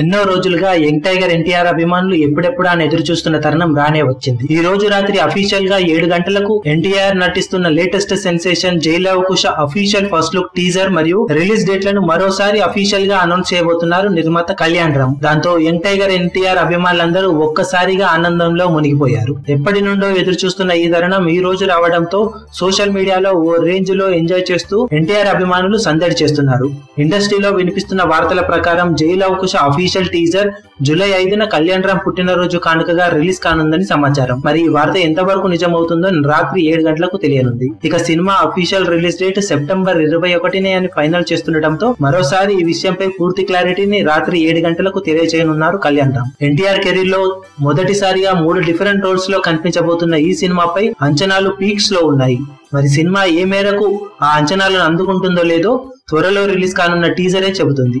ఎన్నో రోజులుగా young tiger NTR అభిమానులు ఎప్పుడెప్పుడు అని ఎదురు చూస్తున్న తరుణం రానే వచ్చింది. ఈ రోజు రాత్రి అఫీషియల్గా ఏడు గంటలకు ఎన్టీఆర్ నటిస్తున్న latest sensation Jailava Kusa official first look teaser మరియు రిలీజ్ డేట్లను మరోసారి అఫీషియల్గా అనౌన్స్ చేయబోతున్నారు నిర్మాత కళ్యాణ్ రామ్. దాంతో యంగ్ టైగర్ ఎన్టీఆర్ అభిమానులందరూ ఒక్కసారిగా ఆనందంలో మునిగిపోయారు. ఎప్పటి నుండో ఎదురు చూస్తున్న ఈ తరుణం ఈ రోజు రావడంతో సోషల్ మీడియాలో ఓ రేంజ్లో ఎంజాయ్ చేస్తూ ఎన్టీఆర్ అభిమానులు సందడి చేస్తున్నారు. ఇండస్ట్రీలో వినిపిస్తున్న వార్తల ప్రకారం జైల్ అఫీ అఫీషియల్ టీజర్ జూలై ఐదున కళ్యాణ్ రామ్ పుట్టినరోజు కానుకగా రిలీజ్ కానుందని సమాచారం. మరి ఈ వార్త ఎంతవరకు నిజమవుతుందో రాత్రి ఏడు గంటలకు తెలియనుంది. ఇక సినిమా అఫీషియల్ రిలీజ్ డేట్ సెప్టెంబర్ ఇరవై ఒకటినే అని ఫైనల్ చేస్తుండటంతో మరోసారి ఈ విషయంపై పూర్తి క్లారిటీని రాత్రి ఏడు గంటలకు తెలియజేయనున్నారు కళ్యాణ్ రామ్ ఎన్టీఆర్ కెరీర్లో మొదటిసారిగా మూడు డిఫరెంట్ రోల్స్లో కనిపించబోతున్న ఈ సినిమాపై అంచనాలు పీక్స్లో ఉన్నాయి. మరి సినిమా ఏ మేరకు ఆ అంచనాలను అందుకుంటుందో లేదో త్వరలో రిలీజ్ కానున్న టీజరే చెబుతుంది.